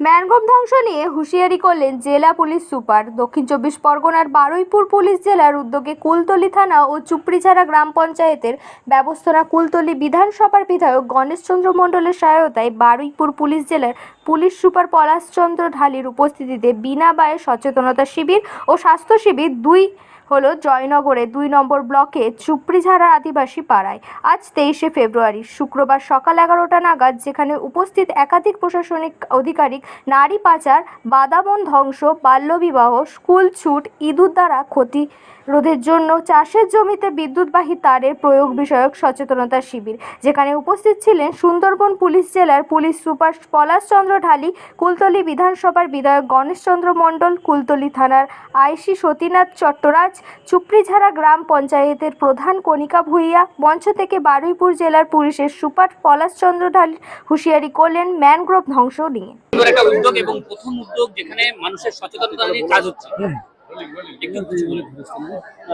Mangrove ধ্বংস নিয়ে হুঁশিয়ারি করলেন জেলা পুলিশ সুপার। দক্ষিণ চব্বিশ পরগনার বারুইপুর পুলিশ জেলার উদ্যোগে কুলতলি থানা ও চুপড়িছাড়া গ্রাম পঞ্চায়েতের ব্যবস্থাপনা কুলতলি বিধানসভার বিধায়ক গণেশচন্দ্র মণ্ডলের সহায়তায় বারুইপুর পুলিশ জেলার পুলিশ সুপার পলাশচন্দ্র ঢালির উপস্থিতিতে বিনা ব্যয়ে সচেতনতা শিবির ও স্বাস্থ্য শিবির দুই হলো জয়নগরে দুই নম্বর ব্লকে চুপড়িঝাড়া আদিবাসী পাড়ায়। আজ তেইশে ফেব্রুয়ারি, শুক্রবার সকাল এগারোটা নাগাদ যেখানে উপস্থিত একাধিক প্রশাসনিক আধিকারিক, নারী পাচার, বাদাবন ধ্বংস, বাল্যবিবাহ, স্কুল ছুট, ইঁদুর দ্বারা ক্ষতি রোধের জন্য চাষের জমিতে বিদ্যুৎবাহী তারের প্রয়োগ বিষয়ক সচেতনতা শিবির, যেখানে উপস্থিত ছিলেন সুন্দরবন পুলিশ জেলার পুলিশ সুপার পলাশচন্দ্র ঢালি, কুলতলি বিধানসভার বিধায়ক গণেশচন্দ্র মণ্ডল, কুলতলি থানার আইসি সতীনাথ চট্টরাজ চুপড়িঝাড়া গ্রাম পঞ্চায়েতের প্রধান কণিকা ভূঁইয়া মঞ্চ থেকে বারুইপুর জেলার পুলিশের সুপার পলাশচন্দ্র ঢালি হুঁশিয়ারি করলেন ম্যানগ্রোভ ধ্বংস নিয়ে। একটা উদ্যোগ এবং প্রথম উদ্যোগ যেখানে মানুষের সচেতনতা নিয়ে কাজ হচ্ছে।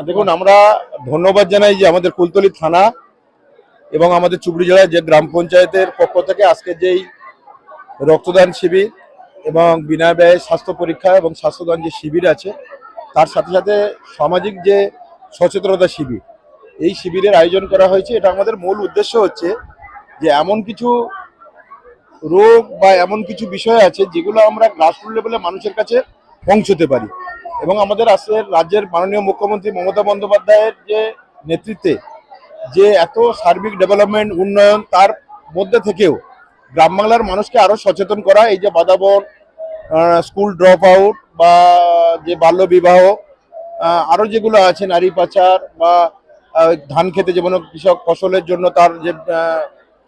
দেখুন আমরা ধন্যবাদ জানাই যে আমাদের কুলতলি থানা এবং আমাদের চুবড়ি জেলার যে গ্রাম পঞ্চায়েতের পক্ষ থেকে আজকে যেই রক্তদান শিবির এবং বিনা ব্যয়ে স্বাস্থ্য পরীক্ষা এবং স্বাস্থ্যদান যে শিবির আছে তার সাথে সাথে সামাজিক যে সচেতনতা শিবির, এই শিবিরের আয়োজন করা হয়েছে। এটা আমাদের মূল উদ্দেশ্য হচ্ছে যে এমন কিছু রোগ বা এমন কিছু বিষয় আছে যেগুলো আমরা গ্রাসরুট লেভেলে মানুষের কাছে পৌঁছতে পারি। এবং আমাদের আজকের রাজ্যের মাননীয় মুখ্যমন্ত্রী মমতা বন্দ্যোপাধ্যায়ের যে নেতৃত্বে যে এত সার্বিক ডেভেলপমেন্ট উন্নয়ন, তার মধ্যে থেকেও গ্রাম বাংলার মানুষকে আরও সচেতন করা, এই যে বাদাবন স্কুল ড্রপ আউট বা যে বাল্যবিবাহ আহ, আরও যেগুলো আছে নারী পাচার বা ধান খেতে যেমন কৃষক ফসলের জন্য তার যে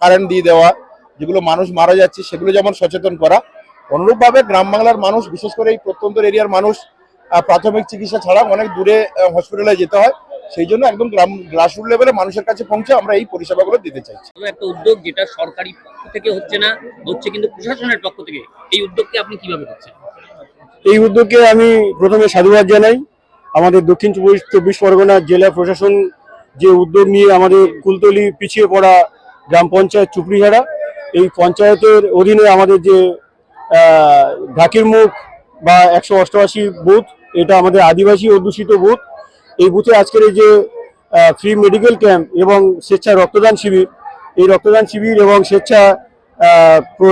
কারেন্ট দিয়ে দেওয়া যেগুলো মানুষ মারা যাচ্ছে সেগুলো যেমন সচেতন করা। অনুরূপভাবে গ্রাম বাংলার মানুষ বিশেষ করে এই প্রত্যন্ত এরিয়ার মানুষ প্রাথমিক চিকিৎসা ছাড়া অনেক দূরে হসপিটালে যেতে হয়। সেই জন্য একদম গ্রাম গ্রাসরুট লেভেলে মানুষের কাছে পৌঁছে আমরা এই পরিষেবাগুলো দিতে চাইছি। একটা উদ্যোগ যেটা সরকারি পক্ষ থেকে হচ্ছে না হচ্ছে কিন্তু প্রশাসনের পক্ষ থেকে এই উদ্যোগকে আপনি কীভাবে করছেন? এই উদ্যোগকে আমি প্রথমে সাধুবাদ জানাই। আমাদের দক্ষিণ চব্বিশ চব্বিশ পরগনা জেলা প্রশাসন যে উদ্যোগ নিয়ে আমাদের কুলতলি পিছিয়ে পড়া গ্রাম পঞ্চায়েত চুপড়িহারা এই পঞ্চায়েতের অধীনে আমাদের যে ঢাকির মুখ বা একশো অষ্টআশি বুথ, এটা আমাদের আদিবাসী অধ্যুষিত বুথ। এই বুথে আজকের এই যে ফ্রি মেডিকেল ক্যাম্প এবং স্বেচ্ছা রক্তদান শিবির, এই রক্তদান শিবির এবং স্বেচ্ছা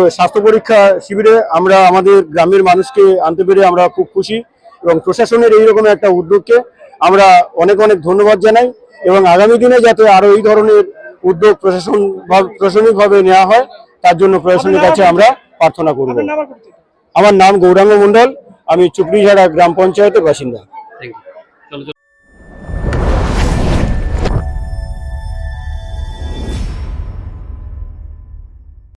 স্বাস্থ্য পরীক্ষা শিবিরে আমরা আমাদের গ্রামের মানুষকে আনতে পেরে আমরা খুব খুশি এবং প্রশাসনের এইরকম একটা উদ্যোগকে আমরা অনেক অনেক ধন্যবাদ জানাই এবং আগামী দিনে যাতে আরও এই ধরনের উদ্যোগ প্রশাসন ভাব- প্রশাসনিকভাবে নেওয়া হয় তার জন্য প্রশাসনের কাছে আমরা প্রার্থনা করব। আমার নাম গৌরাঙ্গ মণ্ডল আমি চুপড়িঝাড়া গ্রাম পঞ্চায়েতের বাসিন্দা।